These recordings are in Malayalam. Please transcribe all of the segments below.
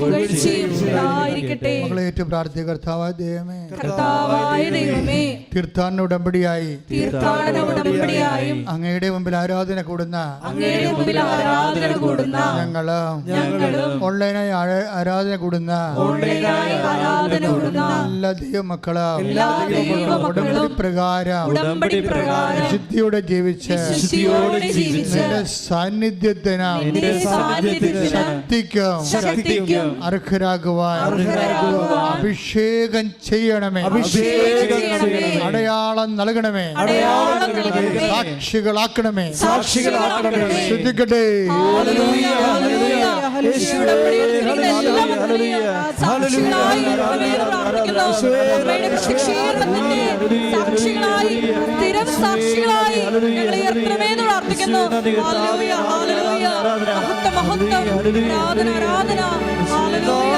പുകഴ്ചയും ഉണ്ടായിരിക്കട്ടെ. മകളേറ്റ് പ്രാർത്ഥിക കർത്താവായ ദൈവമേ. കർത്താവായ ദൈവമേ. തീർത്ഥാടന ഉടമ്പടിയായി. തീർത്ഥാടന ഉടമ്പടിയായും അങ്ങയുടെ മുമ്പിൽ ആരാധന കൂടുന്ന അങ്ങയുടെ മുമ്പിൽ ആരാധന കൂടുന്ന ഞങ്ങൾ ഞങ്ങളും ഓൺലൈനായി ആരാധന കൂടുന്ന ഓൺലൈനായി ആരാധന കൂടുന്ന എല്ലാ ദൈവമക്കൾ ഉടമ്പടി പ്രകാരം ഉടമ്പടി പ്രകാരം ജീവിച്ച് ശുദ്ധിയോടെ ജീവിച്ച് നിന്റെ സാന്നിധ്യത്തിന് ശക്തിക്കും ശക്തിക്കും. അർഹരാകുവാൻ അഭിഷേകം ചെയ്യണമേ. അഭിഷേകം ചെയ്യണമേ. അടയാളം നൽകണമേ. സാക്ഷികളാക്കണമേ. സാക്ഷികളാക്കണമേ. ശ്രദ്ധിക്കട്ടെ. സാക്ഷികളായി സ്ഥിരം സാക്ഷികളായി പ്രാർത്ഥിക്കുന്നു ഹല്ലേലൂയ, ഹല്ലേലൂയ. മഹത്വം മഹത്വം. ആരാധന. ആരാധന ഹല്ലേലൂയ,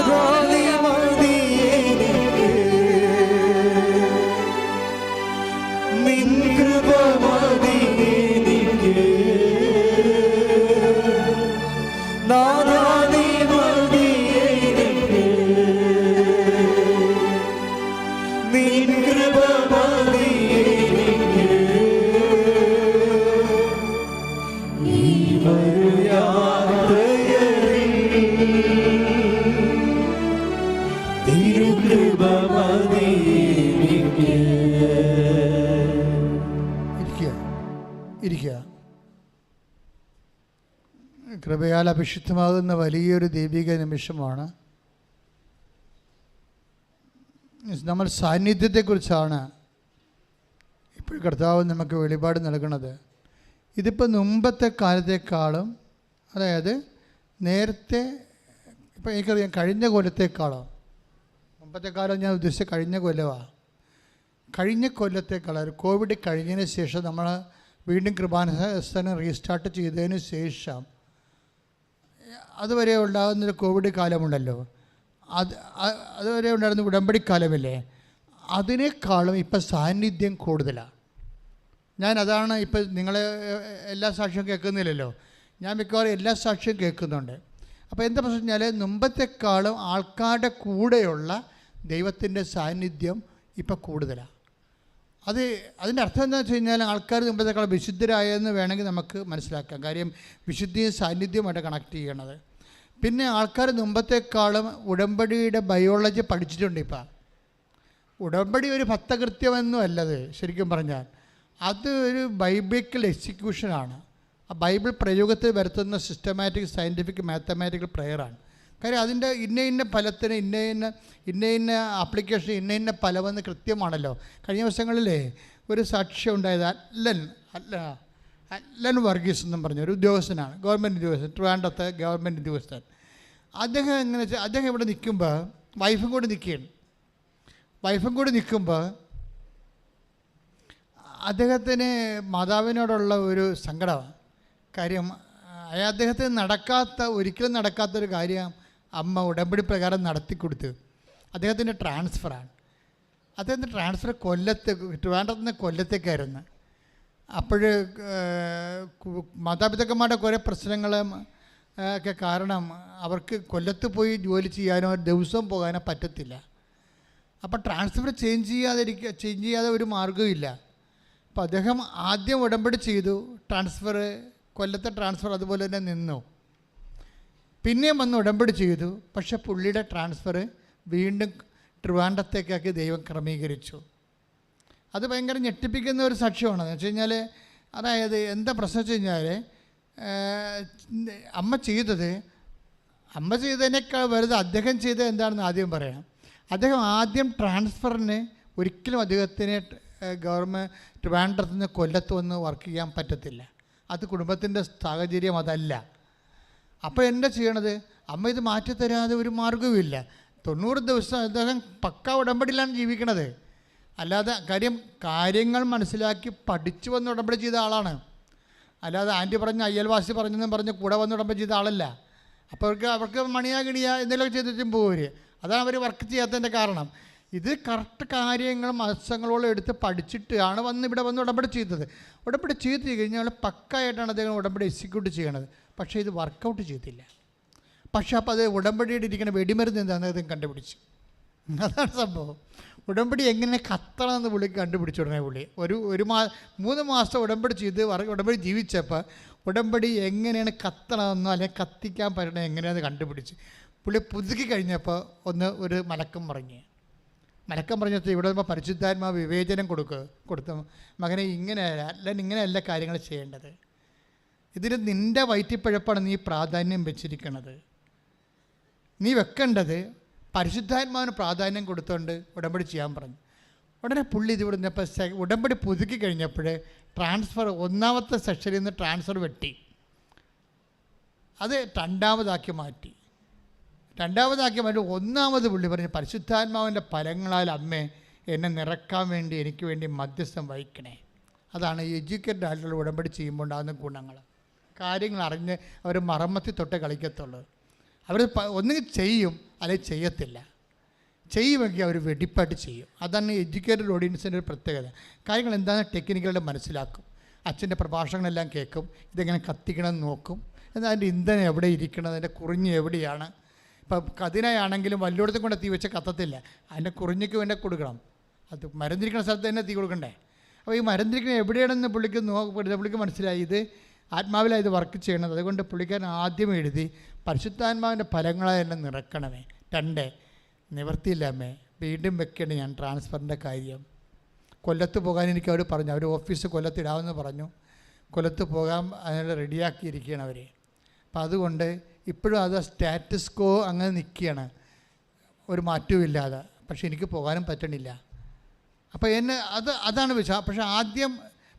കൃപയാൽ അഭിഷിക്തമാകുന്ന വലിയൊരു ദൈവിക നിമിഷമാണ്. നമ്മൾ സാന്നിധ്യത്തെക്കുറിച്ചാണ് ഇപ്പോൾ കർത്താവ് നമുക്ക് വെളിപാട് നൽകുന്നത്. ഇതിപ്പോൾ മുമ്പത്തെ കാലത്തേക്കാളും അതായത് നേരത്തെ ഇപ്പം എനിക്കറിയാം കഴിഞ്ഞ കൊല്ലത്തേക്കാളും മുമ്പത്തെ കാലം ഞാൻ ഉദ്ദേശിച്ച കഴിഞ്ഞ കൊല്ലമാണ് കഴിഞ്ഞ കൊല്ലത്തേക്കാൾ ഒരു കോവിഡ് കഴിഞ്ഞതിന് ശേഷം നമ്മൾ വീണ്ടും കൃപാനുസ്ഥാനം റീസ്റ്റാർട്ട് ചെയ്തതിന് ശേഷം അതുവരെ ഉണ്ടാകുന്നൊരു കോവിഡ് കാലമുണ്ടല്ലോ. അത് അതുവരെ ഉണ്ടായിരുന്ന ഉടമ്പടി കാലമില്ലേ? അതിനേക്കാളും ഇപ്പം സാന്നിധ്യം കൂടുതലാണ് ഞാൻ അതാണ് ഇപ്പം നിങ്ങളെ എല്ലാ സാക്ഷ്യവും കേൾക്കുന്നില്ലല്ലോ. ഞാൻ മിക്കവാറും എല്ലാ സാക്ഷ്യവും കേൾക്കുന്നുണ്ട്. അപ്പോൾ എന്താ പ്രശ്നം വെച്ചാൽ മുമ്പത്തെക്കാളും ആൾക്കാരുടെ കൂടെയുള്ള ദൈവത്തിന്റെ സാന്നിധ്യം ഇപ്പം കൂടുതലാണ് അത് അതിന്റെ അർത്ഥം എന്താണെന്ന് വെച്ച് കഴിഞ്ഞാൽ ആൾക്കാർ മുമ്പത്തേക്കാളും വിശുദ്ധരായെന്ന് വേണമെങ്കിൽ നമുക്ക് മനസ്സിലാക്കാം. കാര്യം വിശുദ്ധിയും സാന്നിധ്യമായിട്ട് കണക്ട് ചെയ്യണത്. പിന്നെ ആൾക്കാർ മുമ്പത്തേക്കാളും ഉടമ്പടിയുടെ ബയോളജി പഠിച്ചിട്ടുണ്ട് ഇപ്പം. ഉടമ്പടി ഒരു ഭക്തകൃത്യമെന്നും അല്ലത് ശരിക്കും പറഞ്ഞാൽ. അത് ഒരു ബൈബിക്കൽ എക്സിക്യൂഷനാണ് ആ ബൈബിൾ പ്രയോഗത്തിൽ വരുത്തുന്ന സിസ്റ്റമാറ്റിക് സയന്റിഫിക് മാത്തമാറ്റിക്കൽ പ്രെയറാണ് കാര്യം അതിന്റെ ഇന്ന ഇന്ന ഫലത്തിന് ഇന്ന ഇന്ന ഇന്ന ഇന്ന ആപ്ലിക്കേഷൻ ഇന്ന ഇന്ന ഫലമെന്ന് കൃത്യമാണല്ലോ. കഴിഞ്ഞ ദിവസങ്ങളിലേ ഒരു സാക്ഷ്യം ഉണ്ടായത് അല്ലൻ അല്ല. അല്ലൻ വർഗീസ് എന്നും പറഞ്ഞ ഒരു ഉദ്യോഗസ്ഥനാണ്. ഗവൺമെന്റ് ഉദ്യോഗസ്ഥൻ ട്രിവാൻഡത്തെ ഗവൺമെന്റ് ഉദ്യോഗസ്ഥൻ. അദ്ദേഹം എങ്ങനെ വെച്ചാൽ അദ്ദേഹം ഇവിടെ നിൽക്കുമ്പോൾ വൈഫും കൂടി നിൽക്കുകയാണ്. വൈഫും കൂടി നിൽക്കുമ്പോൾ അദ്ദേഹത്തിന് മാതാവിനോടുള്ള ഒരു സങ്കടമാണ് കാര്യം അദ്ദേഹത്തിന് നടക്കാത്ത ഒരിക്കലും നടക്കാത്തൊരു കാര്യം അമ്മ ഉടമ്പടി പ്രകാരം നടത്തി കൊടുത്തു അദ്ദേഹത്തിന്റെ ട്രാൻസ്ഫറാണ് അദ്ദേഹത്തിന്റെ ട്രാൻസ്ഫർ കൊല്ലത്ത് ട്രിവാൻഡ്രത്തിന്റെ കൊല്ലത്തേക്കായിരുന്നു. അപ്പോൾ മാതാപിതാക്കന്മാരുടെ കുറേ പ്രശ്നങ്ങൾ ഒക്കെ കാരണം അവർക്ക് കൊല്ലത്ത് പോയി ജോലി ചെയ്യാനോ ദിവസവും പോകാനോ പറ്റത്തില്ല. അപ്പോൾ ട്രാൻസ്ഫർ ചേഞ്ച് ചെയ്യാതിരിക്കുക ചേഞ്ച് ചെയ്യാതെ ഒരു മാർഗമില്ല അപ്പോൾ അദ്ദേഹം ആദ്യം ഉടമ്പടി ചെയ്തു ട്രാൻസ്ഫർ കൊല്ലത്തെ ട്രാൻസ്ഫർ അതുപോലെ തന്നെ നിന്നു. പിന്നെയും വന്ന് ഉടമ്പടി ചെയ്തു പക്ഷേ പുള്ളിയുടെ ട്രാൻസ്ഫർ വീണ്ടും ട്രിവാൻഡത്തേക്കാക്കി ദൈവം ക്രമീകരിച്ചു. അത് ഭയങ്കര ഞെട്ടിപ്പിക്കുന്ന ഒരു സാക്ഷ്യമാണ്. എന്ന് വെച്ച് കഴിഞ്ഞാൽ അതായത് എന്താ പ്രശ്നം വെച്ച് കഴിഞ്ഞാൽ അമ്മ ചെയ്തത് അമ്മ ചെയ്തതിനേക്കാൾ വലുത് അദ്ദേഹം ചെയ്തത് എന്താണെന്ന് ആദ്യം പറയാം. അദ്ദേഹം ആദ്യം ട്രാൻസ്ഫറിന് ഒരിക്കലും അദ്ദേഹത്തിന് ഗവൺമെന്റ് ട്രിവാൻഡ്രത്ത് നിന്ന് കൊല്ലത്ത് വന്ന് വർക്ക് ചെയ്യാൻ പറ്റത്തില്ല. അത് കുടുംബത്തിന്റെ സാഹചര്യം അതല്ല. അപ്പോൾ എന്താ ചെയ്യണത്? അമ്മ ഇത് മാറ്റിത്തരാതെ ഒരു മാർഗവുമില്ല. തൊണ്ണൂറ് ദിവസം അദ്ദേഹം പക്ക ഉടമ്പടിയിലാണ് ജീവിക്കണത്. അല്ലാതെ കാര്യം കാര്യങ്ങൾ മനസ്സിലാക്കി പഠിച്ചു വന്ന് ഉടമ്പടി ചെയ്ത ആളാണ്. അല്ലാതെ ആന്റി പറഞ്ഞ അയ്യൽവാസി പറഞ്ഞെന്നും പറഞ്ഞ് കൂടെ വന്ന് ഉടമ്പടി ചെയ്ത ആളല്ല. അപ്പോൾ അവർക്ക് അവർക്ക് മണിയാ കിണിയ എന്തെങ്കിലുമൊക്കെ ചെയ്തിട്ടും പോകും അതാണ് അവർ വർക്ക് ചെയ്യാത്തതിന്റെ കാരണം. ഇത് കറക്റ്റ് കാര്യങ്ങൾ മത്സ്യങ്ങളോളം എടുത്ത് പഠിച്ചിട്ടാണ് വന്ന് ഇവിടെ വന്ന് ഉടമ്പടി ചെയ്തത്. ഉടമ്പടി ചെയ്ത് കഴിഞ്ഞാൽ പക്കായിട്ടാണ് അദ്ദേഹം ഉടമ്പടി എക്സിക്യൂട്ട് ചെയ്യണത്. പക്ഷേ ഇത് വർക്കൗട്ട് ചെയ്തില്ല. പക്ഷേ അപ്പോൾ അത് ഉടമ്പടിയുടെ ഇരിക്കുന്ന വെടിമരുന്ന് എന്താണെന്ന് അദ്ദേഹം കണ്ടുപിടിച്ചു. അതാണ് സംഭവം. ഉടമ്പടി എങ്ങനെ കത്തണമെന്ന് പുള്ളി കണ്ടുപിടിച്ചു ഉടനെ പുള്ളി. ഒരു ഒരു മാ മൂന്ന് മാസം ഉടമ്പടി ചെയ്ത് ഉടമ്പടി ജീവിച്ചപ്പോൾ ഉടമ്പടി എങ്ങനെയാണ് കത്തണമെന്നോ അല്ലെങ്കിൽ കത്തിക്കാൻ പറ്റണത് എങ്ങനെയാണെന്ന് കണ്ടുപിടിച്ച്. പുള്ളി പുതുക്കി കഴിഞ്ഞപ്പോൾ ഒന്ന് ഒരു മലക്കം പറഞ്ഞു മലക്കം പറഞ്ഞപ്പോൾ ഇവിടെ വരുമ്പോൾ പരിശുദ്ധാത്മാ വിവേചനം കൊടുക്കുക കൊടുത്ത. മകനെ ഇങ്ങനെ അല്ല ഇങ്ങനെയല്ല കാര്യങ്ങൾ ചെയ്യേണ്ടത്. ഇതിൽ നിന്റെ വയറ്റിപ്പഴപ്പാണ് നീ പ്രാധാന്യം വെച്ചിരിക്കുന്നത് നീ വെക്കേണ്ടത് പരിശുദ്ധാത്മാവിന് പ്രാധാന്യം കൊടുത്തുകൊണ്ട് ഉടമ്പടി ചെയ്യാൻ പറഞ്ഞു. ഉടനെ പുള്ളി ഇത് ഇവിടുന്നപ്പോൾ ഉടമ്പടി പുതുക്കി കഴിഞ്ഞപ്പോൾ ട്രാൻസ്ഫർ ഒന്നാമത്തെ സെക്ഷനിൽ നിന്ന് ട്രാൻസ്ഫർ വെട്ടി. അത് രണ്ടാമതാക്കി മാറ്റി. രണ്ടാമതാക്കി മാറ്റി. ഒന്നാമത് പുള്ളി പറഞ്ഞു പരിശുദ്ധാത്മാവിന്റെ ഫലങ്ങളാൽ അമ്മേ എന്നെ നിറക്കാൻ വേണ്ടി എനിക്ക് വേണ്ടി മധ്യസ്ഥം വഹിക്കണേ. അതാണ് എഡ്യൂക്കേറ്റഡ് ആയിട്ടുള്ള ഉടമ്പടി ചെയ്യുമ്പോൾ ഉണ്ടാകുന്ന ഗുണങ്ങൾ. കാര്യങ്ങൾ അറിഞ്ഞ് അവർ മറമ്മത്തി തൊട്ട് കളിക്കത്തുള്ളൂ. അവർ ഒന്നുകിൽ ചെയ്യും അല്ലെങ്കിൽ ചെയ്യത്തില്ല. ചെയ്യുമെങ്കിൽ അവർ വെടിപ്പായിട്ട് ചെയ്യും. അതാണ് എഡ്യൂക്കേറ്റഡ് ഓഡിയൻസിന്റെ ഒരു പ്രത്യേകത. കാര്യങ്ങൾ എന്താണെന്ന് ടെക്നിക്കലായിട്ട് മനസ്സിലാക്കും. അച്ഛന്റെ പ്രഭാഷണങ്ങളെല്ലാം കേൾക്കും ഇതെങ്ങനെ കത്തിക്കണം നോക്കും. എന്നാൽ അതിന്റെ ഇന്ധനം എവിടെ ഇരിക്കണം അതിന്റെ കുറിഞ്ഞ് എവിടെയാണ്? ഇപ്പം കതിനായാണെങ്കിലും വല്ലോടത്തും കൊണ്ട് തീ വെച്ച കത്തത്തില്ല. അതിന്റെ കുറിഞ്ഞയ്ക്ക് വേണ്ടി കൊടുക്കണം. അത് മരുന്നിരിക്കുന്ന സ്ഥലത്ത് തന്നെ തീ കൊടുക്കണ്ടേ? അപ്പോൾ ഈ മരുന്നിരിക്കുന്ന എവിടെയാണെന്ന് പുള്ളിക്ക് നോ പുള്ളിക്ക് മനസ്സിലായി. ഇത് ആത്മാവിലാണ് ഇത് വർക്ക് ചെയ്യണത്. അതുകൊണ്ട് പുള്ളിക്കാരൻ ആദ്യം എഴുതി പരിശുദ്ധാത്മാവിന്റെ ഫലങ്ങളായി എന്നെ നിറക്കണമേ. രണ്ട് നിവർത്തിയില്ലാമേ വീണ്ടും വെക്കണേ ഞാൻ ട്രാൻസ്ഫറിന്റെ കാര്യം. കൊല്ലത്ത് പോകാൻ എനിക്ക് അവർ പറഞ്ഞു. അവർ ഓഫീസ് കൊല്ലത്തിടാമെന്ന് പറഞ്ഞു. കൊല്ലത്ത് പോകാൻ അതിനുള്ള റെഡിയാക്കിയിരിക്കുകയാണ് അവർ അപ്പം അതുകൊണ്ട് ഇപ്പോഴും അത് സ്റ്റാറ്റസ് കോ അങ്ങനെ നിൽക്കുകയാണ്. ഒരു മാറ്റവും ഇല്ലാതെ. പക്ഷെ എനിക്ക് പോകാനും പറ്റണില്ല. അപ്പോൾ എന്നെ അത് അതാണ് വെച്ചാൽ പക്ഷേ ആദ്യം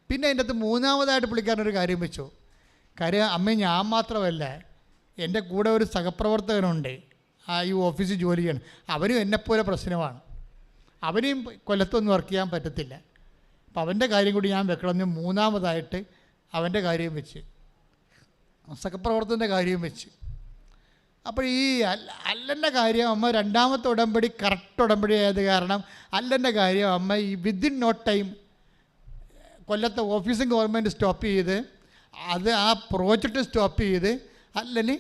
പിന്നെ അതിന്റെ അകത്ത് മൂന്നാമതായിട്ട് പുള്ളിക്കാരനൊരു കാര്യം വെച്ചു. കാര്യം അമ്മ ഞാൻ മാത്രമല്ല എന്റെ കൂടെ ഒരു സഹപ്രവർത്തകനുണ്ട്. ആ ഈ ഓഫീസിൽ ജോലി ചെയ്യണം. അവനും എന്നെപ്പോലെ പ്രശ്നമാണ്. അവനെയും കൊല്ലത്തൊന്നും വർക്ക് ചെയ്യാൻ പറ്റത്തില്ല. അപ്പം അവന്റെ കാര്യം കൂടി ഞാൻ വെക്കണമെന്ന് മൂന്നാമതായിട്ട് അവന്റെ കാര്യം വെച്ച്. സഹപ്രവർത്തകന്റെ കാര്യം വെച്ച്. അപ്പോൾ ഈ അല്ല അല്ലന്റെ കാര്യം അമ്മ രണ്ടാമത്തെ ഉടമ്പടി കറക്റ്റ് ഉടമ്പടി ആയത് കാരണം അല്ലന്റെ കാര്യം അമ്മ ഈ വിത്തിൻ നോട്ട് ടൈം കൊല്ലത്തെ ഓഫീസും ഗവൺമെന്റ് സ്റ്റോപ്പ് ചെയ്ത് അത് ആ പ്രോജക്റ്റ് സ്റ്റോപ്പ് ചെയ്ത് അല്ലെങ്കിൽ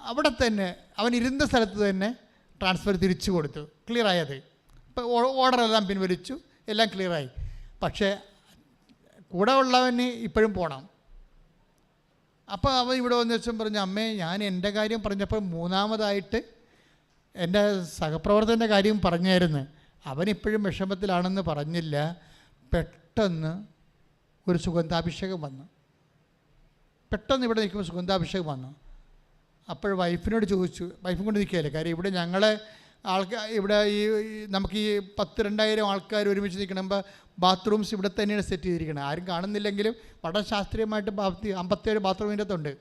അവിടെ തന്നെ അവൻ ഇരുന്ന സ്ഥലത്ത് തന്നെ ട്രാൻസ്ഫർ തിരിച്ചു കൊടുത്തു. ക്ലിയർ ആയത്? ഇപ്പോൾ ഓർഡറെല്ലാം പിൻവലിച്ചു. എല്ലാം ക്ലിയറായി പക്ഷേ കൂടെ ഉള്ളവന് ഇപ്പോഴും പോകണം അപ്പോൾ അവൻ ഇവിടെ വന്ന ദിവസം പറഞ്ഞു അമ്മേ ഞാൻ എന്റെ കാര്യം പറഞ്ഞപ്പോൾ മൂന്നാമതായിട്ട് എന്റെ സഹപ്രവർത്തകന്റെ കാര്യം പറഞ്ഞായിരുന്നു. അവനിപ്പോഴും വിഷമത്തിലാണെന്ന് പറഞ്ഞില്ല. പെട്ടെന്ന് ഒരു സുഗന്ധാഭിഷേകം വന്നു. പെട്ടെന്ന് ഇവിടെ നിൽക്കുമ്പോൾ സുഗന്ധാഭിഷേകം വന്നു. അപ്പോൾ വൈഫിനോട് ചോദിച്ചു വൈഫും കൊണ്ട് നിൽക്കുകയല്ലേ? കാര്യം ഇവിടെ ഞങ്ങളെ ആൾക്കാർ ഇവിടെ ഈ നമുക്ക് ഈ പത്ത് രണ്ടായിരം ആൾക്കാർ ഒരുമിച്ച് നിൽക്കണമ്പോൾ ബാത്റൂംസ് ഇവിടെ തന്നെയാണ് സെറ്റ് ചെയ്തിരിക്കുന്നത്. ആരും കാണുന്നില്ലെങ്കിലും വളരെ ശാസ്ത്രീയമായിട്ട് പത്തി അമ്പത്തേഴ് ബാത്റൂമിന്റെ അകത്തുണ്ട്.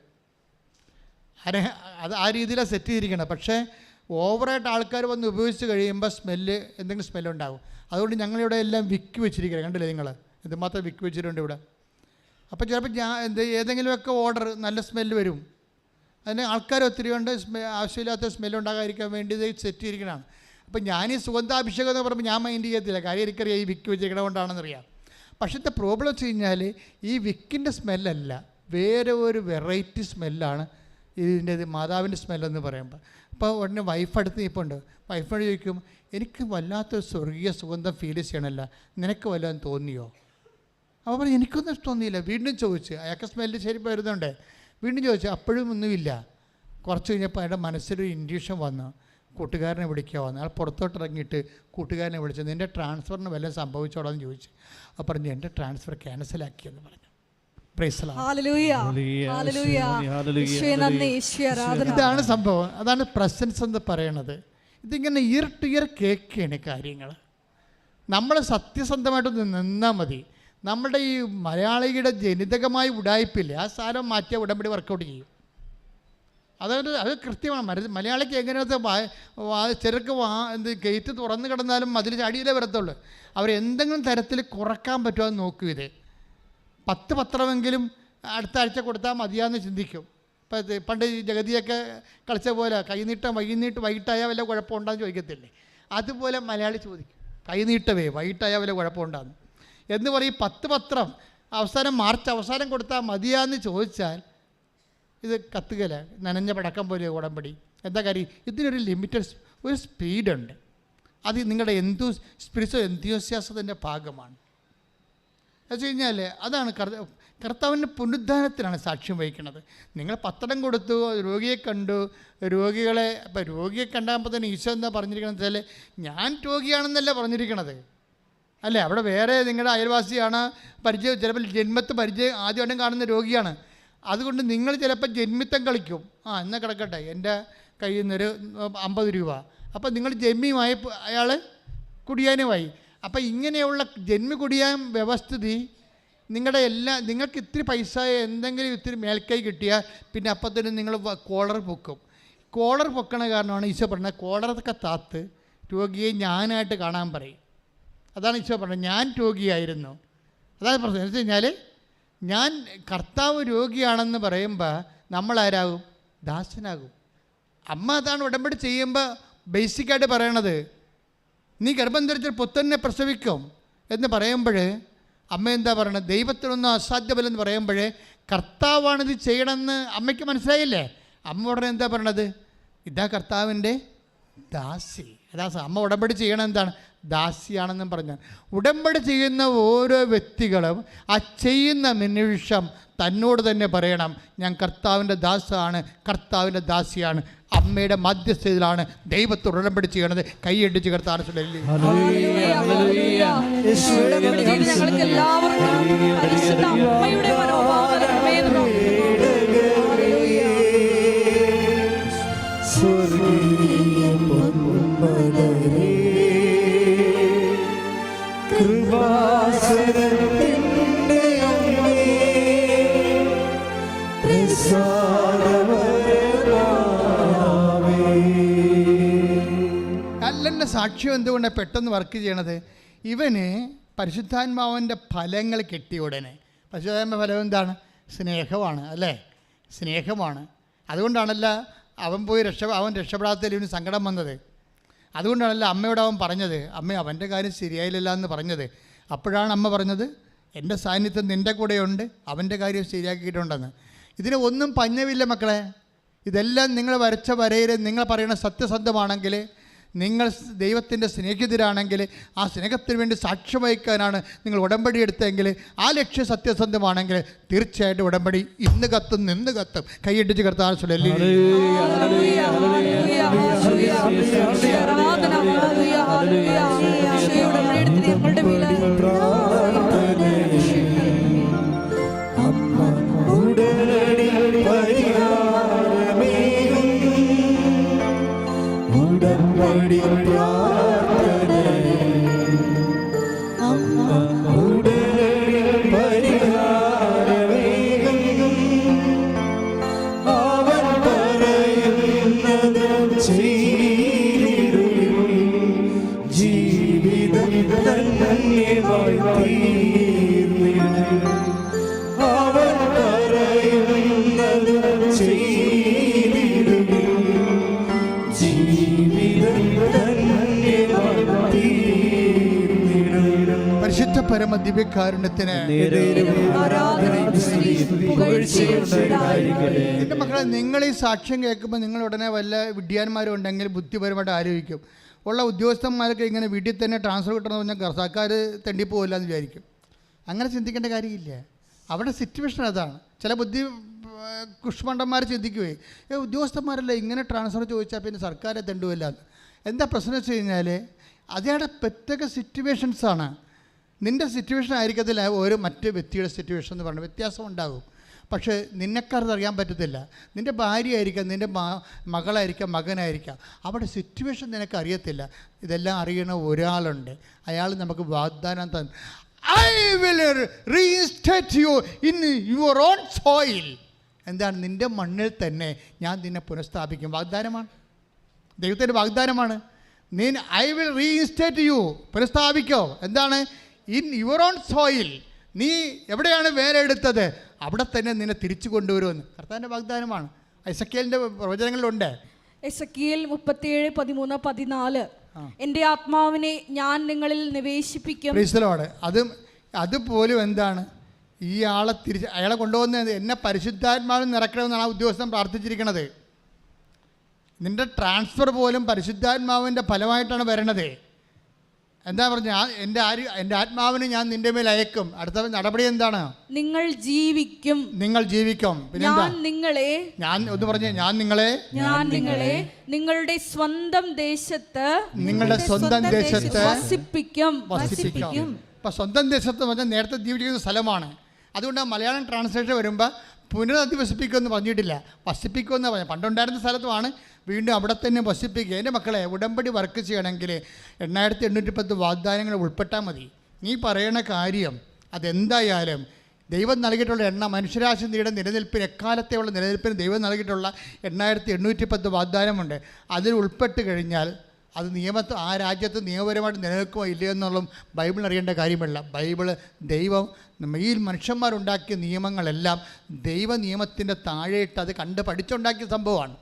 ആരെ അത് ആ രീതിയിലാണ് സെറ്റ് ചെയ്തിരിക്കുന്നത്. പക്ഷേ ഓവറായിട്ട് ആൾക്കാർ വന്ന് ഉപയോഗിച്ച് കഴിയുമ്പോൾ സ്മെല്ല് എന്തെങ്കിലും സ്മെല്ലുണ്ടാകും അതുകൊണ്ട് ഞങ്ങളിവിടെ എല്ലാം വിക്ക് വെച്ചിരിക്കുകയാണ്. കണ്ടില്ലേ നിങ്ങൾ? എന്തുമാത്രം വിക്ക് വെച്ചിട്ടുണ്ട് ഇവിടെ? അപ്പോൾ ചിലപ്പോൾ ഞാൻ എന്ത് ഏതെങ്കിലുമൊക്കെ ഓർഡർ നല്ല സ്മെല്ല് വരും. അതിന് ആൾക്കാർ ഒത്തിരി കൊണ്ട് സ്മെ ആവശ്യമില്ലാത്ത സ്മെല്ല് ഉണ്ടാകാതിരിക്കാൻ വേണ്ടി ഇത് സെറ്റ് ചെയ്തിരിക്കണതാണ്. അപ്പോൾ ഞാൻ ഈ സുഗന്ധാഭിഷേകം എന്ന് പറയുമ്പോൾ ഞാൻ മൈൻഡ് ചെയ്യത്തില്ല. കാര്യം എനിക്കറിയാം ഈ വിക്ക് വെച്ചിരിക്കണ കൊണ്ടാണെന്നറിയാം. പക്ഷേ ഇത്തെ പ്രോബ്ലം വെച്ച് കഴിഞ്ഞാൽ ഈ വിക്കിന്റെ സ്മെല്ലല്ല വേറെ ഒരു വെറൈറ്റി സ്മെല്ലാണ് ഇതിന്റെ ഇത് മാതാവിന്റെ സ്മെല്ലെന്ന് പറയുമ്പോൾ അപ്പോൾ ഉടനെ വൈഫ് അടുത്ത് നിൽപ്പുണ്ട് വൈഫോട് ചോദിക്കും എനിക്ക് വല്ലാത്തൊരു സ്വർഗീയ സുഗന്ധം ഫീൽ ചെയ്യണമല്ല നിനക്ക് വല്ലതും തോന്നിയോ? അപ്പോൾ പറഞ്ഞു എനിക്കൊന്നും ഇഷ്ടമൊന്നുമില്ല. വീണ്ടും ചോദിച്ചു അയാൾക്ക് സ്മെല്ല് ശരി വരുന്നുണ്ട്. വീണ്ടും ചോദിച്ചു അപ്പോഴും ഒന്നുമില്ല. കുറച്ച് കഴിഞ്ഞപ്പോൾ അയാളുടെ മനസ്സിലൊരു ഇൻഡ്യൂഷൻ വന്നു. കൂട്ടുകാരനെ വിളിക്കുക വന്നു. അയാൾ പുറത്തോട്ട് ഇറങ്ങിയിട്ട് കൂട്ടുകാരനെ വിളിച്ചു നിന്റെ ട്രാൻസ്ഫറിന് വല്ലതും സംഭവിച്ചോടാന്ന് ചോദിച്ചു. അപ്പോൾ പറഞ്ഞു എന്റെ ട്രാൻസ്ഫർ ക്യാൻസലാക്കിയെന്ന് പറഞ്ഞു. ഇതാണ് സംഭവം. അതാണ് പ്രസൻസ് എന്ന് പറയണത് ഇതിങ്ങനെ ഇയർ ടു ഇയർ കേൾക്കുകയാണ് കാര്യങ്ങൾ നമ്മൾ സത്യസന്ധമായിട്ടൊന്ന് നിന്നാൽ മതി. നമ്മുടെ ഈ മലയാളിയുടെ ജനിതകമായ ഉടായ്പില്ലേ ആ സാധനം മാറ്റിയ ഉടമ്പടി വർക്കൗട്ട് ചെയ്യും. അതായത് അത് കൃത്യമാണ്. മര മലയാളിക്ക് എങ്ങനെയാ വാ ചെറുക്ക് വാ എന്ത് ഗേറ്റ് തുറന്ന് കിടന്നാലും അതിൽ ചാടിയിലേ വരത്തുള്ളൂ. അവർ എന്തെങ്കിലും തരത്തിൽ കുറയ്ക്കാൻ പറ്റുമോ എന്ന് നോക്കും ഇത്. പത്ത് പത്രമെങ്കിലും അടുത്ത ആഴ്ച കൊടുത്താൽ മതിയാന്ന് ചിന്തിക്കും. ഇപ്പം പണ്ട് ജഗതിയൊക്കെ കളിച്ച പോലെ കൈനീട്ടം വൈകുന്നീട്ട് വൈകിട്ടായാൽ വല്ല കുഴപ്പമുണ്ടാന്ന് ചോദിക്കത്തില്ലേ. അതുപോലെ മലയാളി ചോദിക്കും. കൈനീട്ടവേ വൈകിട്ടായാൽ വല്ല കുഴപ്പമുണ്ടാകുന്നു എന്ന് പറയും പത്ത് പത്രം. അവസാനം മാർച്ച് അവസാനം കൊടുത്താൽ മതിയാന്ന് ചോദിച്ചാൽ ഇത് കത്തുകയില്ല. നനഞ്ഞ പടക്കം പോലെ ഉടമ്പടി. എന്താ കാര്യം? ഇതിനൊരു ലിമിറ്റഡ് ഒരു സ്പീഡുണ്ട്. അത് നിങ്ങളുടെ എന്തു സ്പിരിച്വൽ എന്ത്യോസ്യാസത്തിന്റെ ഭാഗമാണ്. വെച്ച് കഴിഞ്ഞാൽ അതാണ് കർത്ത കർത്താവിന്റെ പുനരുദ്ധാനത്തിനാണ് സാക്ഷ്യം വഹിക്കുന്നത്. നിങ്ങൾ പത്രം കൊടുത്തു രോഗിയെ കണ്ടു രോഗികളെ ഇപ്പം രോഗിയെ കണ്ടാൽ തന്നെ ഈശോ എന്താ പറഞ്ഞിരിക്കണത് വെച്ചാൽ ഞാൻ രോഗിയാണെന്നല്ല പറഞ്ഞിരിക്കണത്. അല്ലേ? അവിടെ വേറെ നിങ്ങളുടെ അയൽവാസിയാണ് പരിചയം ചിലപ്പോൾ ജന്മത്ത് പരിചയം ആദ്യമായിട്ടും കാണുന്ന രോഗിയാണ്. അതുകൊണ്ട് നിങ്ങൾ ചിലപ്പോൾ ജന്മിത്തം കളിക്കും. ആ എന്നാൽ കിടക്കട്ടെ. എന്റെ കയ്യിൽ നിന്നൊരു അമ്പത് രൂപ. അപ്പോൾ നിങ്ങൾ ജന്മിയുമായി അയാൾ കുടിയാനുമായി. അപ്പോൾ ഇങ്ങനെയുള്ള ജന്മി കുടിയാൻ വ്യവസ്ഥിതി നിങ്ങളുടെ എല്ലാ നിങ്ങൾക്ക് ഇത്തിരി പൈസ എന്തെങ്കിലും ഇത്തിരി മേൽക്കൈ കിട്ടിയാൽ പിന്നെ അപ്പം തന്നെ നിങ്ങൾ കോളർ പൊക്കും. കോളർ പൊക്കണ കാരണമാണ് ഈശോ പറഞ്ഞത് കോളറൊക്കെ താത്ത് രോഗിയെ ഞാനായിട്ട് കാണാൻ പറയും. അതാണ് ഈശോ പറഞ്ഞത്. ഞാൻ രോഗിയായിരുന്നു. അതായത് പ്രശ്നം. എന്ന് വെച്ച് കഴിഞ്ഞാൽ ഞാൻ കർത്താവ് രോഗിയാണെന്ന് പറയുമ്പോൾ നമ്മൾ ആരാകും ദാസനാകും. അമ്മ അതാണ് ഉടമ്പടി ചെയ്യുമ്പോൾ ബേസിക്കായിട്ട് പറയണത്. നീ ഗർഭം ധരിച്ചാൽ പുത്തനെ പ്രസവിക്കും എന്ന് പറയുമ്പോൾ അമ്മ എന്താ പറയണത്? ദൈവത്തിനൊന്നും അസാധ്യമല്ലെന്ന് പറയുമ്പോൾ ഇത് ചെയ്യണമെന്ന് അമ്മയ്ക്ക് മനസ്സിലായില്ലേ? അമ്മ ഉടനെ എന്താ പറയണത്? ഇതാ കർത്താവിന്റെ ദാസി. അതാ അമ്മ ഉടമ്പടി ചെയ്യണം എന്താണ് ദാസിയാണെന്നും പറഞ്ഞാൽ ഉടമ്പടി ചെയ്യുന്ന ഓരോ വ്യക്തികളും ആ ചെയ്യുന്ന നിമിഷം തന്നോട് തന്നെ പറയണം ഞാൻ കർത്താവിന്റെ ദാസാണ് കർത്താവിന്റെ ദാസിയാണ്. അമ്മയുടെ മധ്യസ്ഥതയിലാണ് ദൈവത്തോട് ഉടമ്പടി ചെയ്യണത്. കൈയടിച്ച് കർത്താൻ എല്ലാവർക്കും സാക്ഷ്യം എന്തുകൊണ്ടാണ് പെട്ടെന്ന് വർക്ക് ചെയ്യണത്? ഇവന് പരിശുദ്ധാത്മാവിന്റെ ഫലങ്ങൾ കിട്ടിയ ഉടനെ. പരിശുദ്ധാത്മ ഫലം എന്താണ്? സ്നേഹമാണ് അല്ലേ? സ്നേഹമാണ്. അതുകൊണ്ടാണല്ല അവൻ പോയി രക്ഷ അവൻ രക്ഷപ്പെടാത്തതിൽ ഇവന് സങ്കടം വന്നത്. അതുകൊണ്ടാണല്ലോ അമ്മയോട് അവൻ പറഞ്ഞത് അമ്മ അവന്റെ കാര്യം ശരിയായില്ല എന്ന് പറഞ്ഞത്. അപ്പോഴാണ് അമ്മ പറഞ്ഞത് എന്റെ സാന്നിധ്യം നിന്റെ കൂടെയുണ്ട് അവന്റെ കാര്യം ശരിയാക്കിയിട്ടുണ്ടെന്ന്. ഇതിന് ഒന്നും പഞ്ഞമില്ല മക്കളെ. ഇതെല്ലാം നിങ്ങൾ വരച്ച വരയിൽ നിങ്ങൾ പറയുന്ന സത്യസന്ധമാണെങ്കിൽ നിങ്ങൾ ദൈവത്തിന്റെ സ്നേഹിതരാണെങ്കിൽ ആ സ്നേഹത്തിന് വേണ്ടി സാക്ഷ്യം വഹിക്കാനാണ് നിങ്ങൾ ഉടമ്പടി എടുത്തെങ്കിൽ ആ ലക്ഷ്യം സത്യസന്ധമാണെങ്കിൽ തീർച്ചയായിട്ടും ഉടമ്പടി ഇന്ന് കത്തും നിന്ന് കത്തും കൈയിട്ടിച്ച് കർത്താൻ സുലല്ലി ഹല്ലേലൂയ. പരിശുദ്ധ പരമ ദിവ്യകാരുണ്യത്തിന് എന്റെ മക്കളെ നിങ്ങൾ ഈ സാക്ഷ്യം കേൾക്കുമ്പോൾ നിങ്ങൾ ഉടനെ വല്ല വിദ്യാന്മാരും ഉണ്ടെങ്കിൽ ബുദ്ധിപരമായിട്ട് ആലോചിക്കും. ഉള്ള ഉദ്യോഗസ്ഥന്മാരൊക്കെ ഇങ്ങനെ വീട്ടിൽ തന്നെ ട്രാൻസ്ഫർ കിട്ടണമെന്ന് പറഞ്ഞാൽ സർക്കാർ തെണ്ടിപ്പോവില്ല എന്ന് വിചാരിക്കും. അങ്ങനെ ചിന്തിക്കേണ്ട കാര്യമില്ല. അവിടെ സിറ്റുവേഷൻ അതാണ്. ചില ബുദ്ധി കുഷ്മണ്ടന്മാർ ചിന്തിക്കുകയെ ഏ ഉദ്യോഗസ്ഥന്മാരല്ല ഇങ്ങനെ ട്രാൻസ്ഫർ ചോദിച്ചാൽ പിന്നെ സർക്കാരെ തെണ്ടുമില്ല എന്താ പ്രശ്നം വെച്ച് കഴിഞ്ഞാൽ അതേടെ പ്രത്യേക സിറ്റുവേഷൻസാണ് നിന്റെ സിറ്റുവേഷൻ ആയിരിക്കത്തില്ല ഒരു മറ്റു വ്യക്തിയുടെ സിറ്റുവേഷൻ എന്ന് പറഞ്ഞാൽ വ്യത്യാസം ഉണ്ടാകും പക്ഷേ നിന്നെക്കാരത് അറിയാൻ പറ്റത്തില്ല. നിന്റെ ഭാര്യ ആയിരിക്കാം നിന്റെ മകളായിരിക്കാം മകനായിരിക്കാം. അവിടെ സിറ്റുവേഷൻ നിനക്ക് അറിയത്തില്ല. ഇതെല്ലാം അറിയണ ഒരാളുണ്ട്. അയാൾ നമുക്ക് വാഗ്ദാനം തന്നു I will reinstate you in your own soil എന്താണ്? നിന്റെ മണ്ണിൽ തന്നെ ഞാൻ നിന്നെ പുനഃസ്ഥാപിക്കും. വാഗ്ദാനമാണ്. ദൈവത്തിന്റെ വാഗ്ദാനമാണ്. നീ ഐ വിൽ റീഇൻസ്റ്റേറ്റ് യു പുനഃസ്ഥാപിക്കോ. എന്താണ്? ഇൻ യുവർ ഓൺ സോയിൽ നീ എവിടെയാണ് വേറെ എടുത്തത് അവിടെ തന്നെ നിന്നെ തിരിച്ചു കൊണ്ടുവരുമെന്ന്. കർത്താവിന്റെ വാഗ്ദാനമാണ്. ഐസക്കേലിന്റെ പ്രവചനങ്ങളിലുണ്ട്. എസക്കിയൽ മുപ്പത്തിയേഴ് പതിമൂന്ന് പതിനാല്. എന്റെ ആത്മാവിനെ ഞാൻ നിങ്ങളിൽ നിവേശിപ്പിക്കും. അതും അതുപോലും എന്താണ്? ഈ ആളെ തിരിച്ച് അയാളെ കൊണ്ടുപോകുന്നത് എന്നെ പരിശുദ്ധാത്മാവിൽ നിറക്കണമെന്നാണ് ആ ഉദ്യോഗസ്ഥൻ പ്രാർത്ഥിച്ചിരിക്കുന്നത്. നിന്റെ ട്രാൻസ്ഫർ പോലും പരിശുദ്ധാത്മാവിന്റെ ഫലമായിട്ടാണ് വരണത്. എന്താ പറഞ്ഞ? എന്റെ ആര് എന്റെ ആത്മാവിനെ ഞാൻ നിന്റെ മേൽ അയക്കും. അടുത്ത നടപടി എന്താണ്? നിങ്ങൾ ജീവിക്കും. നിങ്ങൾ ജീവിക്കും. പിന്നെ ഞാൻ നിങ്ങളെ ഞാൻ ഒന്ന് പറഞ്ഞ ഞാൻ നിങ്ങളെ ഞാൻ നിങ്ങളെ നിങ്ങളുടെ സ്വന്തം ദേശത്ത് നിങ്ങളുടെ സ്വന്തം ദേശത്ത് വസിപ്പിക്കും. വസിപ്പിക്കും. ഇപ്പം സ്വന്തം ദേശത്ത് പറഞ്ഞാൽ നേരത്തെ ജീവിച്ചിരിക്കുന്ന സ്ഥലമാണ്. അതുകൊണ്ട് മലയാളം ട്രാൻസ്ലേഷൻ വരുമ്പോൾ പുനരധിവസിപ്പിക്കുമെന്ന് പറഞ്ഞിട്ടില്ല. വസിപ്പിക്കുമെന്ന് പറഞ്ഞു പണ്ടുണ്ടായിരുന്ന സ്ഥലത്തുമാണ് വീണ്ടും അവിടെ തന്നെ വസിപ്പിക്കുക. എന്റെ മക്കളെ ഉടമ്പടി വർക്ക് ചെയ്യണമെങ്കിൽ എണ്ണായിരത്തി എണ്ണൂറ്റി പത്ത് വാഗ്ദാനങ്ങൾ ഉൾപ്പെട്ടാൽ മതി. നീ പറയണ കാര്യം അതെന്തായാലും ദൈവം നൽകിയിട്ടുള്ള എണ്ണ മനുഷ്യരാശി നീടെ നിലനിൽപ്പിന് എക്കാലത്തെയുള്ള നിലനിൽപ്പിന് ദൈവം നൽകിയിട്ടുള്ള എണ്ണായിരത്തി എണ്ണൂറ്റി പത്ത് വാഗ്ദാനമുണ്ട്. അതിൽ ഉൾപ്പെട്ട് കഴിഞ്ഞാൽ അത് നിയമത്ത് ആ രാജ്യത്ത് നിയമപരമായിട്ട് നിലനിൽക്കുമോ ഇല്ലയോ എന്നുള്ളതും ബൈബിൾ അറിയേണ്ട കാര്യമല്ല. ബൈബിൾ ദൈവം ഈ മനുഷ്യന്മാരുണ്ടാക്കിയ നിയമങ്ങളെല്ലാം ദൈവ നിയമത്തിന്റെ താഴെയിട്ട് അത് കണ്ട് പഠിച്ചുണ്ടാക്കിയ സംഭവമാണ്.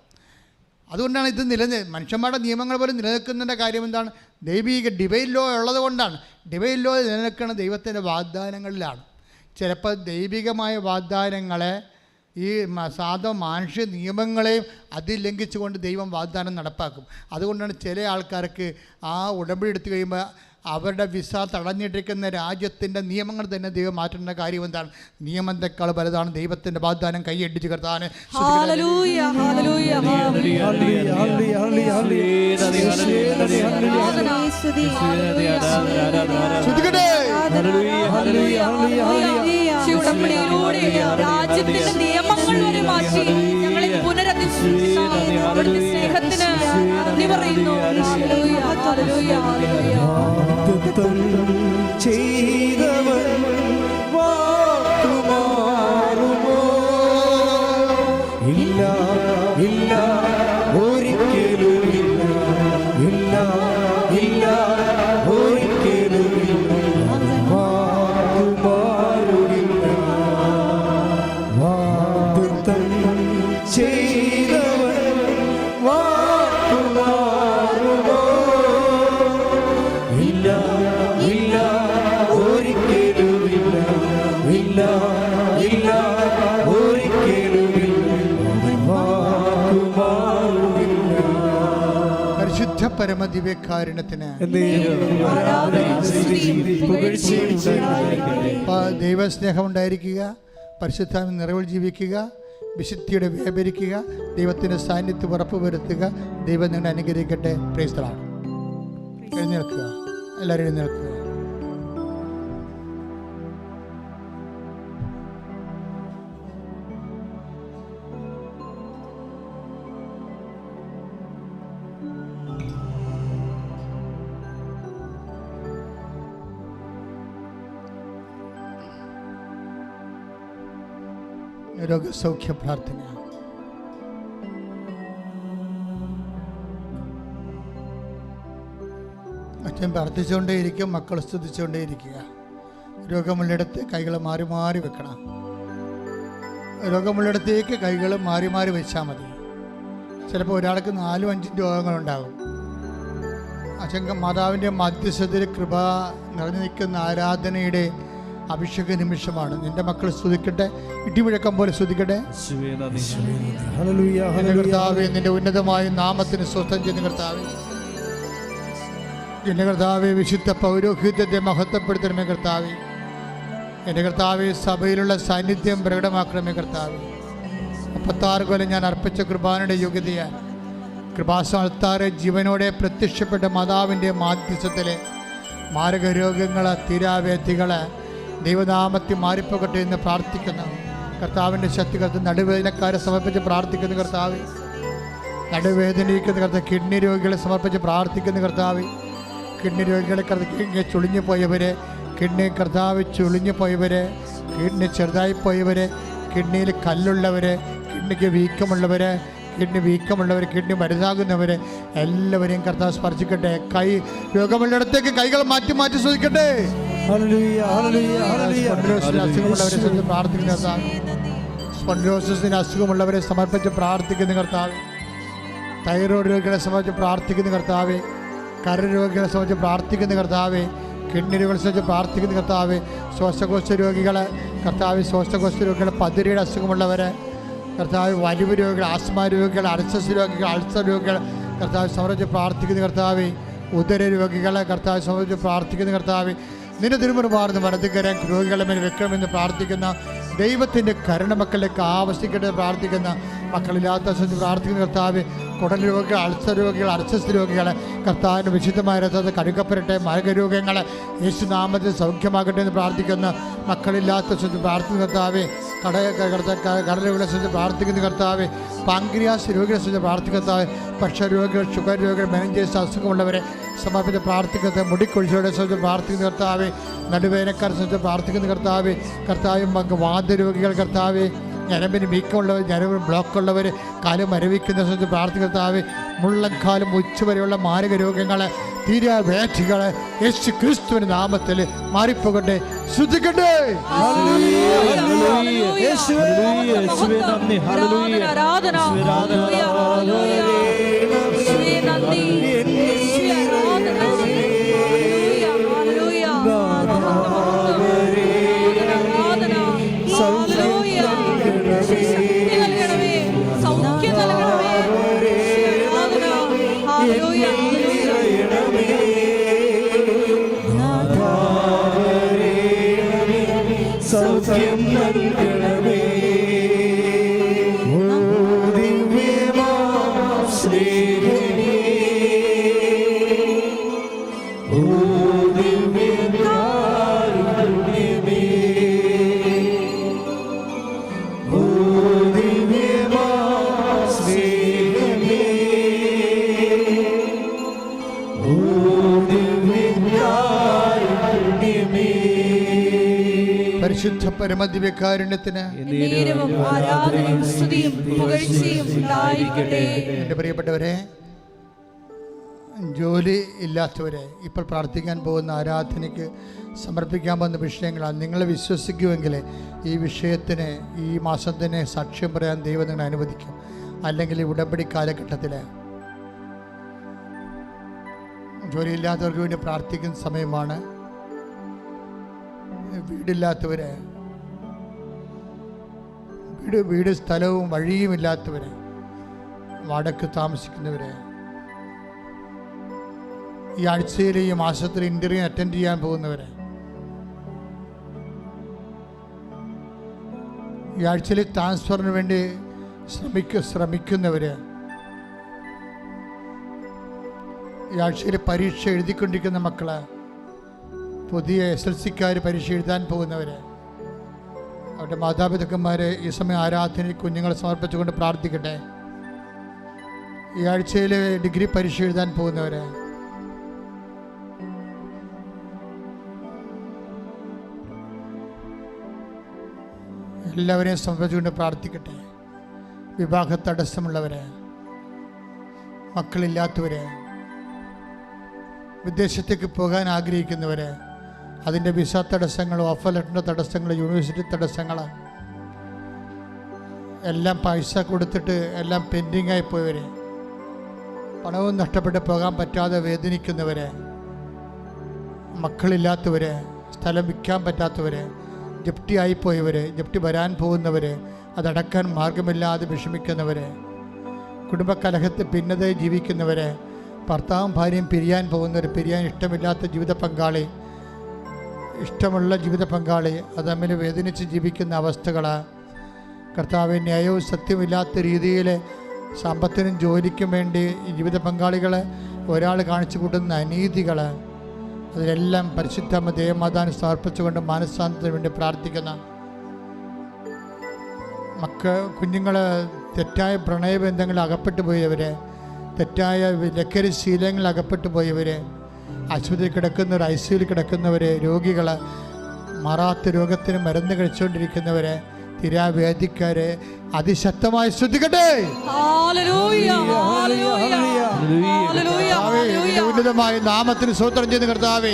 അതുകൊണ്ടാണ് ഇത് നിലനിൽ മനുഷ്യന്മാരുടെ നിയമങ്ങൾ പോലും നിലനിൽക്കുന്നതിന്റെ കാര്യം എന്താണ്? ദൈവിക ഡിവൈൻ ലോ ഉള്ളത് കൊണ്ടാണ് ഡിവൈൻ ലോ നിലനിൽക്കുന്ന ദൈവത്തിന്റെ വാഗ്ദാനങ്ങളിലാണ്. ചിലപ്പോൾ ദൈവികമായ വാഗ്ദാനങ്ങളെ ഈ സാധ മാനുഷ്യ നിയമങ്ങളെയും അതിലംഘിച്ചുകൊണ്ട് ദൈവം വാഗ്ദാനം നടപ്പാക്കും. അതുകൊണ്ടാണ് ചില ആൾക്കാർക്ക് ആ ഉടമ്പടി എടുത്തു കഴിയുമ്പോൾ അവരുടെ വിസ തടഞ്ഞിട്ടിരിക്കുന്ന രാജ്യത്തിന്റെ നിയമങ്ങൾ തന്നെ ദൈവം മാറ്റേണ്ട കാര്യം എന്താണ് നിയമത്തെക്കാൾ വലുതാണ് ദൈവത്തിന്റെ വാഗ്ദാനം കൈയടിച്ച് കർത്താൻ ഉടമ്പടിയിലൂടെ രാജ്യത്തിന്റെ നിയമങ്ങൾ വരെ മാറ്റി ഞങ്ങളെ പുനരധിഷ്ഠിക്കുന്ന സ്നേഹത്തിന് വാഗ്ദത്തം ചെയ്തവൻ വാക്കുമാറുമോ? ഇല്ല ഇല്ല. ഉണ്ടായിരിക്കട്ടെ. ദൈവസ്നേഹം ഉണ്ടായിരിക്കുക പരിശുദ്ധ നിറവിൽ ജീവിക്കുക വിശുദ്ധിയുടെ വ്യാപരിക്കുക ദൈവത്തിന്റെ സാന്നിധ്യം ഉറപ്പുവരുത്തുക ദൈവം നിങ്ങളെ അനുഗ്രഹിക്കട്ടെ. പ്രേസ്തലാണ് എഴുന്നേൽക്കുക. എല്ലാവരും എഴുന്നേൽക്കുക. രോഗസൗഖ്യ പ്രാർത്ഥന അച്ഛൻ പ്രാർത്ഥിച്ചുകൊണ്ടേയിരിക്കും മക്കൾ സ്തുതിച്ചുകൊണ്ടേയിരിക്കുക. രോഗമുള്ളിടത്ത് കൈകൾ മാറി മാറി വെക്കണം. രോഗമുള്ളിടത്തേക്ക് കൈകൾ മാറി മാറി വെച്ചാൽ മതി. ചിലപ്പോൾ ഒരാൾക്ക് നാലും അഞ്ചും രോഗങ്ങളുണ്ടാകും. അച്ഛൻ മാതാവിന്റെ മധ്യസ്ഥതയിൽ കൃപ നിറഞ്ഞു നിൽക്കുന്ന ആരാധനയുടെ അഭിഷേക നിമിഷമാണ്. നിന്റെ മക്കൾ സ്തുതിക്കട്ടെ. ഇടിമുഴക്കം പോലെ സ്തുതിക്കട്ടെ. എന്റെ കർത്താവെ നിന്റെ ഉന്നതമായ നാമത്തിന് സ്വസ്ഥം ചെയ്യുന്ന കർത്താവെ. എന്റെ കർത്താവെ വിശുദ്ധ പൗരോഹിത്യത്തെ മഹത്വപ്പെടുത്തണമേ കർത്താവെ. എന്റെ കർത്താവെ സഭയിലുള്ള സാന്നിധ്യം പ്രകടമാക്കണമേ കർത്താവെ. മുപ്പത്താറ് കൊല്ലം ഞാൻ അർപ്പിച്ച കൃപാനയുടെ യോഗ്യതയാൽ കൃപാസ്ഥാനത്താറ് ജീവനോടെ പ്രത്യക്ഷപ്പെട്ട മാതാവിന്റെ മാധ്യസ്ഥത്തിലെ മാരകരോഗങ്ങൾ തീരാവേദികൾ ദൈവനാമത്തിൽ മാറിപ്പോകട്ടെ എന്ന് പ്രാർത്ഥിക്കുന്നു കർത്താവിന്റെ ശക്തി കർത്താവ് നടുവേദനക്കാരെ സമർപ്പിച്ച് പ്രാർത്ഥിക്കുന്നു കർത്താവ്. നടുവേദനയിക്കുന്ന കർത്താവ് കിഡ്നി രോഗികളെ സമർപ്പിച്ച് പ്രാർത്ഥിക്കുന്നു കർത്താവ്. കിഡ്നി രോഗികളെ കർത്താവ് ചുളിഞ്ഞു പോയവരെ കിഡ്നി കർത്താവ് ചുളിഞ്ഞു പോയവരെ കിഡ്നി ചെറുതായി പോയവരെ കിഡ്നിയിൽ കല്ലുള്ളവരെ കിഡ്നിക്ക് വീക്കമുള്ളവരെ കിഡ്നി വീക്കമുള്ളവർ കിഡ്നി വലുതാകുന്നവരെ എല്ലാവരെയും കർത്താവ് സ്പർശിക്കട്ടെ. കൈ രോഗമുള്ളിടത്തേക്ക് കൈകൾ മാറ്റി മാറ്റി ശ്രദ്ധിക്കട്ടെ സ്പോണ്ടിലോസിന് അസുഖമുള്ളവരെ ശ്രദ്ധിച്ച് പ്രാർത്ഥിക്കുന്ന കർത്താവ്. സ്പോണ്ടിലോസിന് അസുഖമുള്ളവരെ സമർപ്പിച്ച് പ്രാർത്ഥിക്കുന്ന കർത്താവ്. തൈറോയ്ഡ് രോഗികളെ സംബന്ധിച്ച് പ്രാർത്ഥിക്കുന്ന കർത്താവ്. കരരോഗികളെ സംബന്ധിച്ച് പ്രാർത്ഥിക്കുന്ന കർത്താവ്. കിഡ്നി രോഗികളെ സംബന്ധിച്ച് പ്രാർത്ഥിക്കുന്ന കർത്താവ്. ശ്വാസകോശ രോഗികൾ കർത്താവ് ശ്വാസകോശ രോഗികൾ പതിരയുടെ അസുഖമുള്ളവരെ കർത്താവ് വലിവ് രോഗികൾ ആസ്മ രോഗികൾ അൾസസ് രോഗികൾ അൾസർ രോഗികൾ കർത്താവ് സംബന്ധിച്ച് പ്രാർത്ഥിക്കുന്ന കർത്താവ്. ഉദര രോഗികളെ കർത്താവ് സംബന്ധിച്ച് പ്രാർത്ഥിക്കുന്ന കർത്താവ്. നിന്റെ തിരുമുറുമാർന്ന് വലതുകരം രോഗികളെ മേൽ വെക്കണമെന്ന് പ്രാർത്ഥിക്കുന്ന ദൈവത്തിന്റെ കരുണ മക്കളിലേക്ക് ആവശ്യിക്കട്ടെ പ്രാർത്ഥിക്കുന്ന മക്കളില്ലാത്ത പ്രാർത്ഥിക്കുന്ന കർത്താവ് കുടൽ രോഗികൾ അൾസർ രോഗികൾ അർച്ചസ് രോഗികൾ കർത്താവിന്റെ വിശുദ്ധമായ രഥത്തെ കടുക്കപ്പെരട്ടെ മരകരോഗങ്ങൾ യേശുനാമത്തിൽ സൗഖ്യമാകട്ടെ എന്ന് പ്രാർത്ഥിക്കുന്ന മക്കളില്ലാത്ത പ്രാർത്ഥിക്കുന്ന കർത്താവ് കട കടല വിളസിച്ച് പ്രാർത്ഥിക്കുന്ന കർത്താവ് പാങ്ക്രിയാസ് രോഗികളെ സംബന്ധിച്ച് പ്രാർത്ഥിക്കത്താവ് പക്ഷരോഗികൾ ഷുഗർ രോഗികൾ മെനഞ്ചേസ് അസുഖമുള്ളവരെ സമർപ്പിച്ച് പ്രാർത്ഥിക്കത്തെ മുടിക്കൊഴിച്ചവരെ സംബന്ധിച്ച് പ്രാർത്ഥിക്കുന്ന കർത്താവ് നടുവേനക്കാരെ സംബന്ധിച്ച് പ്രാർത്ഥിക്കുന്ന കർത്താവ് കർത്താവും പങ്ക് വാദ്യരോഗികൾ കർത്താവ് ഞരമ്പിന് വീക്കമുള്ളവർ ഞരമ്പിന് ബ്ലോക്കുള്ളവർ കാലം മരവിക്കുന്ന സംബന്ധിച്ച് പ്രാർത്ഥിക്കത്താവ് മുള്ളക്കാലം മുള്ളൻകാലം ഉച്ചവരെയുള്ള മാരക രോഗങ്ങളെ തീരാ വ്യാധികളെ യേശു ക്രിസ്തുവിന്റെ നാമത്തിൽ മാറിപ്പോകട്ടെ ശ്രദ്ധിക്കട്ടെ. ആരാധന എന്റെ പ്രിയപ്പെട്ടവരെ ജോലി ഇല്ലാത്തവരെ ഇപ്പോൾ പ്രാർത്ഥിക്കാൻ പോകുന്ന ആരാധനയ്ക്ക് സമർപ്പിക്കാൻ പോകുന്ന വിഷയങ്ങളാണ്. നിങ്ങൾ വിശ്വസിക്കുമെങ്കിൽ ഈ വിഷയത്തിന് ഈ മാസം തന്നെ സാക്ഷ്യം പറയാൻ ദൈവം നിങ്ങളെ അനുവദിക്കും. അല്ലെങ്കിൽ ഈ ഉടമ്പടി കാലഘട്ടത്തിൽ ജോലിയില്ലാത്തവർക്ക് വേണ്ടി പ്രാർത്ഥിക്കുന്ന സമയമാണ്. വീടില്ലാത്തവരെ വീട് വീട് സ്ഥലവും വഴിയും ഇല്ലാത്തവരെ വടക്ക് താമസിക്കുന്നവരെ ഈ ആഴ്ചയിൽ ഈ മാസത്തിൽ ഇന്റർവ്യൂ അറ്റൻഡ് ചെയ്യാൻ പോകുന്നവരെ ഈ ആഴ്ചയിൽ ട്രാൻസ്ഫറിന് വേണ്ടി ശ്രമിക്ക ശ്രമിക്കുന്നവര് ഈ ആഴ്ചയിൽ പരീക്ഷ എഴുതിക്കൊണ്ടിരിക്കുന്ന മക്കൾ പുതിയ എസ് എൽ സിക്കാർ പരീക്ഷ എഴുതാൻ പോകുന്നവര് അവരുടെ മാതാപിതാക്കന്മാരെ ഈ സമയം ആരാധനയിൽ കുഞ്ഞുങ്ങളെ സമർപ്പിച്ചുകൊണ്ട് പ്രാർത്ഥിക്കട്ടെ. ഈ ആഴ്ചയിൽ ഡിഗ്രി പരീക്ഷ എഴുതാൻ പോകുന്നവരെ. എല്ലാവരെയും സമർപ്പിച്ചുകൊണ്ട് പ്രാർത്ഥിക്കട്ടെ. വിവാഹ തടസ്സമുള്ളവരെ മക്കളില്ലാത്തവരെ വിദേശത്തേക്ക് പോകാൻ ആഗ്രഹിക്കുന്നവരെ അതിന്റെ വിസ തടസ്സങ്ങൾ ഓഫർ ലെറ്ററിന്റെ തടസ്സങ്ങൾ യൂണിവേഴ്സിറ്റി തടസ്സങ്ങൾ എല്ലാം പൈസ കൊടുത്തിട്ട് എല്ലാം പെൻഡിങ് ആയി പോയവരെ. പണവും നഷ്ടപ്പെട്ട് പോകാൻ പറ്റാതെ വേദനിക്കുന്നവരെ. മക്കളില്ലാത്തവരെ സ്ഥലം വിൽക്കാൻ പറ്റാത്തവരെ ജപ്തി ആയിപ്പോയവരെ ജപ്തി വരാൻ പോകുന്നവരെ അതടക്കാൻ മാർഗമില്ലാതെ വിഷമിക്കുന്നവരെ. കുടുംബകലഹത്തിൽ ഭിന്നതയിൽ ജീവിക്കുന്നവരെ ഭർത്താവും ഭാര്യയും പിരിയാൻ പോകുന്നവർ പിരിയാൻ ഇഷ്ടമില്ലാത്ത ജീവിത പങ്കാളി ഇഷ്ടമുള്ള ജീവിത പങ്കാളി അത് തമ്മിൽ വേദനിച്ച് ജീവിക്കുന്ന അവസ്ഥകൾ കർത്താവ് ന്യായവും സത്യമില്ലാത്ത രീതിയിൽ സമ്പത്തിനും ജോലിക്കും വേണ്ടി ജീവിത പങ്കാളികൾ ഒരാൾ കാണിച്ചു കൂട്ടുന്ന അനീതികൾ അതിലെല്ലാം പരിശുദ്ധ ദേവമാതാന് സമർപ്പിച്ചുകൊണ്ട് മാനസാന്തത്തിന് വേണ്ടി പ്രാർത്ഥിക്കുന്ന മക്ക കുഞ്ഞുങ്ങൾ തെറ്റായ പ്രണയബന്ധങ്ങളിൽ അകപ്പെട്ടു പോയവർ തെറ്റായ ലഹരി ശീലങ്ങളിൽ അകപ്പെട്ടു പോയവർ ആശുപത്രിയിൽ കിടക്കുന്നവർ ഐ സിയിൽ കിടക്കുന്നവർ രോഗികൾ മാറാത്ത രോഗത്തിന് മരുന്ന് കഴിച്ചുകൊണ്ടിരിക്കുന്നവർ തിരാവേദിക്കാർ അതിശക്തമായി ശ്രദ്ധിക്കട്ടെ! ഉന്നതമായ നാമത്തിന് സൂത്രം ചെയ്യുന്ന കർത്താവേ.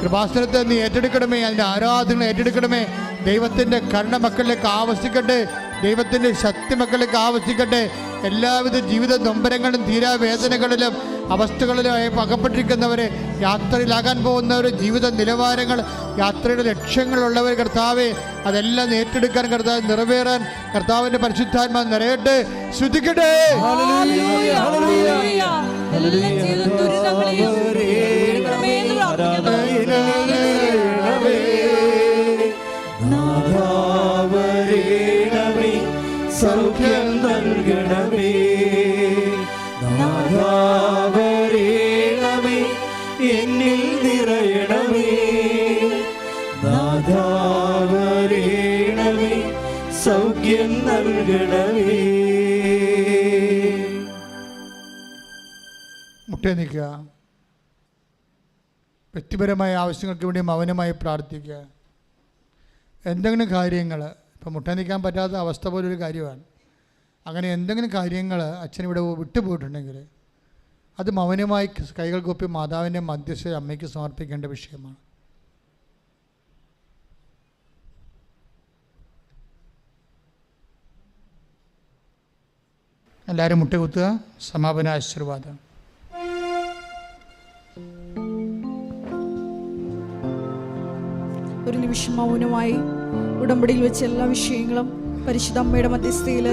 കൃപാസനത്തെ നീ ഏറ്റെടുക്കണമേ അതിന്റെ ആരാധന ഏറ്റെടുക്കണമേ. ദൈവത്തിന്റെ കരുണ മക്കളിലേക്ക് ആവശ്യിക്കട്ടെ ദൈവത്തിന്റെ ശക്തി മക്കളിലേക്ക് ആവശ്യിക്കട്ടെ എല്ലാവിധ ജീവിത നൊമ്പരങ്ങളും തീരാവേദനകളിലും അവസ്ഥകളിലായി അകപ്പെട്ടിരിക്കുന്നവരെ യാത്രയിലാകാൻ പോകുന്നവർ ജീവിത നിലവാരങ്ങൾ യാത്രയുടെ ലക്ഷ്യങ്ങളുള്ളവർ കർത്താവെ അതെല്ലാം ഏറ്റെടുക്കാൻ കർത്താവ് നിറവേറാൻ കർത്താവിന്റെ പരിശുദ്ധാത്മാ നിറയട്ടെ. ശ്രുതിക്കട്ടെ മുട്ടേ നിൽക്കുക വ്യക്തിപരമായ ആവശ്യങ്ങൾക്ക് വേണ്ടി മൗനമായി പ്രാർത്ഥിക്കുക. എന്തെങ്കിലും കാര്യങ്ങൾ ഇപ്പം മുട്ട നിൽക്കാൻ പറ്റാത്ത അവസ്ഥ പോലൊരു കാര്യമാണ്. അങ്ങനെ എന്തെങ്കിലും കാര്യങ്ങൾ അച്ഛൻ ഇവിടെ വിട്ടുപോയിട്ടുണ്ടെങ്കിൽ അത് മൗനമായി കൈകൾ കൊപ്പി മാതാവിന്റെ മധ്യസ്ഥ അമ്മയ്ക്ക് സമർപ്പിക്കേണ്ട വിഷയമാണ്. എല്ലാവരും മുട്ടുകുത്തുക. സമാപന ആശീർവാദം. ഒരു നിമിഷം മൗനമായി ഉടമ്പടിയിൽ വെച്ച് എല്ലാ വിഷയങ്ങളും പരിശുദ്ധ അമ്മയുടെ മധ്യസ്ഥയിൽ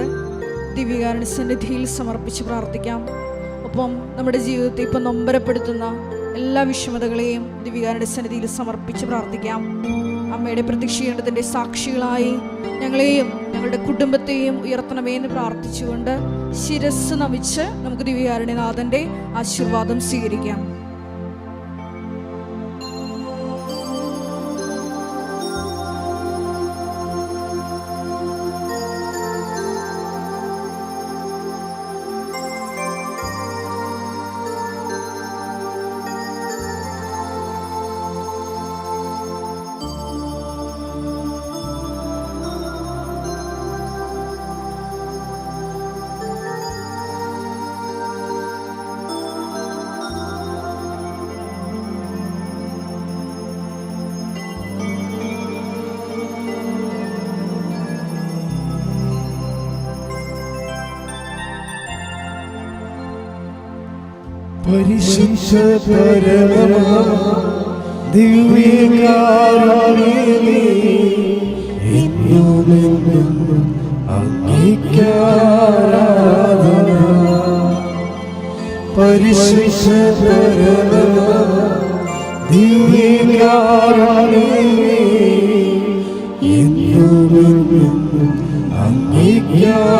ദിവ്യകാരണ സന്നിധിയിൽ സമർപ്പിച്ച് പ്രാർത്ഥിക്കാം. ഒപ്പം നമ്മുടെ ജീവിതത്തെ ഇപ്പം നൊമ്പരപ്പെടുത്തുന്ന എല്ലാ വിഷമതകളെയും ദിവ്യകാരണ സന്നിധിയിൽ സമർപ്പിച്ച് പ്രാർത്ഥിക്കാം. അമ്മയുടെ പ്രതീക്ഷിക്കേണ്ടതിന്റെ സാക്ഷികളായി ഞങ്ങളെയും ഞങ്ങളുടെ കുടുംബത്തെയും ഉയർത്തണമേ എന്ന് പ്രാർത്ഥിച്ചുകൊണ്ട് ശിരസ് നമിച്ച് നമുക്ക് ദിവ്യാരണ്യനാഥന്റെ ആശീർവാദം സ്വീകരിക്കാം. പരിശുദ്ധ പരമ ദിവ്യകാരുണ്യമേ എന്നുമെന്നും അങ്ങേക്കാരാധന പരിശുദ്ധ പരമ ദിവ്യകാരുണ്യമേ എന്നുമെന്നും അങ്ങേക്കാരാധന